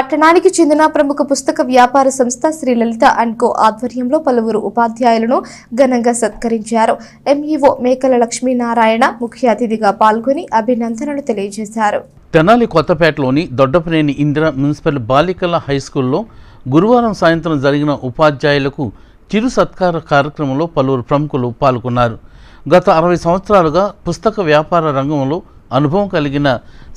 పట్టణానికి చెందిన ప్రముఖ పుస్తక వ్యాపార సంస్థ శ్రీ లలిత అండ్ కో ఆధ్వర్యంలో పలువురు ఉపాధ్యాయులను ఘనంగా సత్కరించారు. ఎంఈఓ మేకల లక్ష్మీనారాయణ ముఖ్య అతిథిగా పాల్గొని అభినందనలు తెలియజేశారు. తెనాలి కొత్తపేటలోని దొడ్డపనేని ఇందిర మున్సిపల్ బాలికల హై స్కూల్లో గురువారం సాయంత్రం జరిగిన ఉపాధ్యాయులకు చిరు సత్కార కార్యక్రమంలో పలువురు ప్రముఖులు పాల్గొన్నారు. గత అరవై సంవత్సరాలుగా పుస్తక వ్యాపార రంగంలో అనుభవం కలిగిన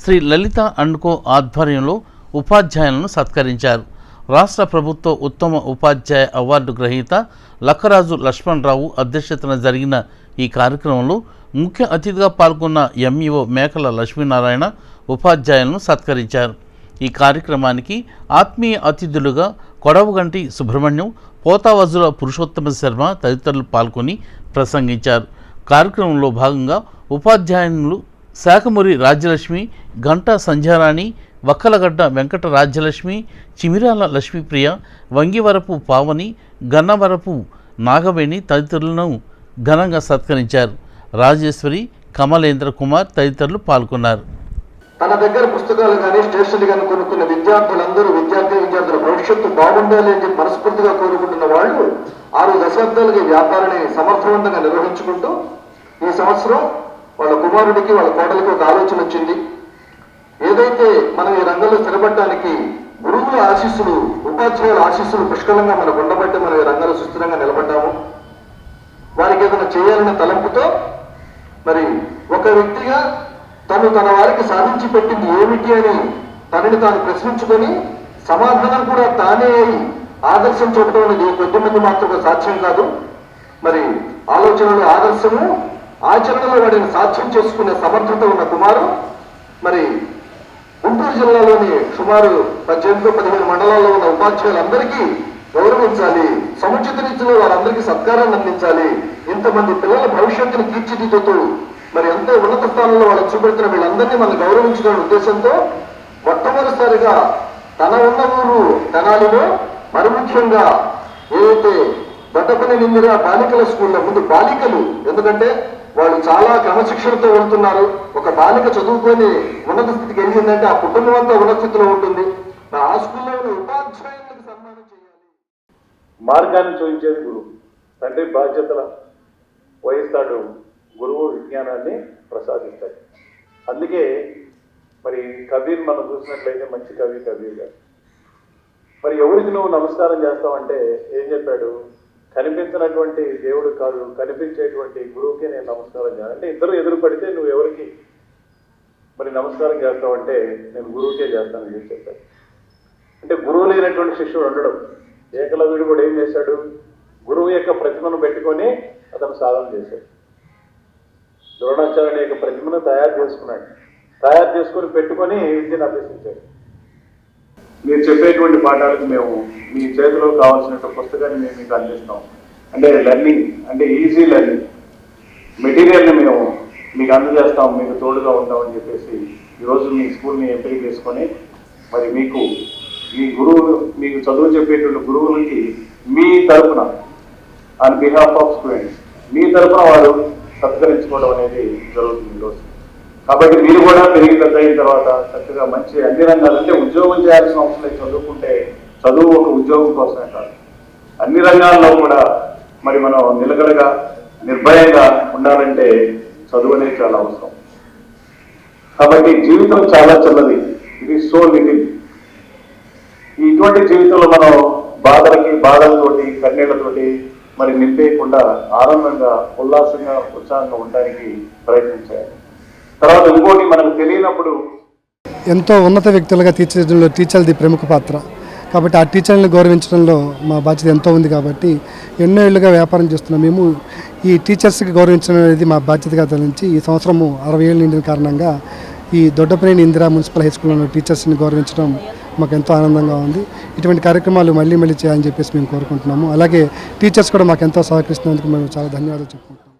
శ్రీ లలిత అండ్ కో ఆధ్వర్యంలో ఉపాధ్యాయులను సత్కరించారు. రాష్ట్ర ప్రభుత్వ ఉత్తమ ఉపాధ్యాయ అవార్డు గ్రహీత లక్కరాజు లక్ష్మణరావు అధ్యక్షతన జరిగిన ఈ కార్యక్రమంలో ముఖ్య అతిథిగా పాల్గొన్న ఎంఈఓ మేకల లక్ష్మీనారాయణ ఉపాధ్యాయులను సత్కరించారు. ఈ కార్యక్రమానికి ఆత్మీయ అతిథులుగా కొడవగంటి సుబ్రహ్మణ్యం పోతావజుల పురుషోత్తమ శర్మ తదితరులు పాల్గొని ప్రసంగించారు. కార్యక్రమంలో భాగంగా ఉపాధ్యాయులు శాఖమురి రాజ్యలక్ష్మి గంటా సంధ్యారాణి వక్కలగడ్డ వెంకట రాజ్యలక్ష్మి చిమిరాల లక్ష్మీప్రియ వంగివరపు పావని గన్నవరపు నాగవేణి తదితరులను ఘనంగా సత్కరించారు. రాజేశ్వరి కమలేంద్ర కుమార్ తదితరులు పాల్గొన్నారు. తన దగ్గర పుస్తకాలు కానీ స్టేషనరీ కానీ కొనుక్కున్న విద్యార్థులందరూ విద్యార్థి విద్యార్థుల భవిష్యత్తు బాగుండాలి అని మనస్ఫూర్తిగా కోరుకుంటున్న వాళ్ళు ఆరు దశాబ్దాలుగా వ్యాపారాన్ని సమర్థవంతంగా నిర్వహించుకుంటూ ఈ సంవత్సరం వాళ్ళ కుమారుడికి వాళ్ళ కోడలికి ఒక ఆలోచన వచ్చింది. ఏదైతే మనం ఈ రంగంలో స్థిరపడడానికి గురువుల ఆశీస్సులు ఉపాధ్యాయుల ఆశీస్సులు పుష్కలంగా మనకు ఉండబట్టి మనం ఈ రంగంలో సుస్థిరంగా నిలబడ్డాము? వారికి ఏదైనా చేయాలన్న తలంపుతో మరి ఒక వ్యక్తిగా తను తన వారికి సాధించి పెట్టింది ఏమిటి అని తనని తాను ప్రశ్నించుకొని సమాధానం కూడా తానే అయి ఆదర్శం చూడటం అనేది కొద్ది మంది మాత్రమే సాధ్యం కాదు. మరి ఆలోచనలు ఆదర్శము ఆచరణలో వాడిని సాధ్యం చేసుకునే సమర్థత ఉన్న కుమారు. మరి గుంటూరు జిల్లాలోని సుమారు పద్దెనిమిది పదిహేను మండలాల్లో ఉన్న ఉపాధ్యాయులందరికీ గౌరవించాలి. సముచిత రీతిలో వారందరికీ సత్కారాన్ని అందించాలి. ఇంతమంది పిల్లల భవిష్యత్తును తీర్చిదిద్దుతూ మరి ఎంతో ఉన్నత స్థానంలో వాళ్ళు చూపెడుతున్న వీళ్ళందరినీ మనం గౌరవించుకునే ఉద్దేశంతో మొట్టమొదటిసారిగా తన ఉన్న ఊరు తెనాలిలో మరి ముఖ్యంగా ఏదైతే బట్టపల్లి నిందిర బాలికల స్కూల్లో ముందు బాలికలు ఎందుకంటే వాళ్ళు చాలా క్రమశిక్షణతో వెళ్తున్నారు. ఒక బాలిక చదువుకొని ఉన్నత స్థితికి వెళ్ళిందంటే ఆ కుటుంబం అంతా ఉన్నత స్థితిలో ఉంటుంది. ఆ స్కూల్లో ఉపాధ్యాయులకు సన్మానం చేయాలి. మార్గాన్ని చూపించేది గురువు. తండ్రి బాధ్యతల వహిస్తాడు గురువు విజ్ఞానాన్ని ప్రసాదిస్తాడు. అందుకే మరి కవిని మనం చూసినట్లయితే మంచి కవి కవి గారు. మరి ఎవరికి నువ్వు నమస్కారం చేస్తావంటే ఏం చెప్పాడు? కనిపించినటువంటి దేవుడు కాదు కనిపించేటువంటి గురువుకే నేను నమస్కారం చేయాలి. అంటే ఇద్దరు ఎదురు పడితే నువ్వు ఎవరికి మరి నమస్కారం చేస్తావంటే నేను గురువుకే చేస్తాను అని చెప్పాడు అంటే గురువు లేనటువంటి శిష్యుడు ఉండడం. ఏకలవ్యుడు కూడా ఏం చేశాడు? గురువు యొక్క ప్రతిమను పెట్టుకొని అతను సాధన చేశాడు. ద్రోణాచార్యుని యొక్క ప్రతిమను తయారు చేసుకున్నాడు. తయారు చేసుకొని పెట్టుకొని విద్యను అభ్యసించాడు. మీరు చెప్పేటువంటి పాఠాలకు మేము మీ చేతిలో కావాల్సిన పుస్తకాన్ని మేము మీకు అందిస్తాం. అంటే లెర్నింగ్ అంటే ఈజీ లెర్నింగ్ మెటీరియల్ని మేము మీకు అందజేస్తాం మీకు తోడుగా ఉంటామని చెప్పేసి ఈరోజు మీ స్కూల్ని ఎంపిక చేసుకొని మరి మీకు మీ గురువు మీకు చదువు చెప్పేటువంటి గురువులకి మీ తరపున ఆన్ బిహాఫ్ ఆఫ్ స్టూడెంట్స్ మీ తరపున వారు సత్కరించుకోవడం అనేది జరుగుతుంది ఈరోజు కాబట్టి మీరు కూడా పెరిగి పెద్ద అయిన తర్వాత చక్కగా మంచి అన్ని రంగాలు అంటే ఉద్యోగం చేయాల్సిన అవసరం లేదు. చదువుకుంటే చదువు ఒక ఉద్యోగం కోసమే కాదు. అన్ని రంగాల్లో కూడా మరి మనం నిలకడగా నిర్భయంగా ఉండాలంటే చదువు అనేది చాలా అవసరం. కాబట్టి జీవితం చాలా చిన్నది ఇది సో లిటిల్ ఇటువంటి జీవితంలో మనం బాధలకి బాధలతోటి కన్నీళ్ళతోటి మరి నింపేయకుండా ఆనందంగా ఉల్లాసంగా ఉత్సాహంగా ఉండడానికి ప్రయత్నించాలి తర్వాత ఇంకోటి మనకు తెలియనప్పుడు ఎంతో ఉన్నత వ్యక్తులుగా తీర్చిదిద్దడంలో టీచర్ది ప్రముఖ పాత్ర. కాబట్టి ఆ టీచర్లను గౌరవించడంలో మా బాధ్యత ఎంతో ఉంది కాబట్టి ఎన్నో ఏళ్ళుగా వ్యాపారం చేస్తున్నాం. మేము ఈ టీచర్స్కి గౌరవించడం అనేది మా బాధ్యతగా తలంచి ఈ సంవత్సరము అరవై ఏళ్ళు నిండిన కారణంగా ఈ దొడ్డపనేని ఇందిరా మున్సిపల్ హై స్కూల్లో టీచర్స్ని గౌరవించడం మాకు ఎంతో ఆనందంగా ఉంది. ఇటువంటి కార్యక్రమాలు మళ్ళీ మళ్ళీ చేయాలని చెప్పేసి మేము కోరుకుంటున్నాము. అలాగే టీచర్స్ కూడా మాకు ఎంతో సహకరిస్తున్నందుకు మేము చాలా ధన్యవాదాలు చెప్పుకుంటున్నాం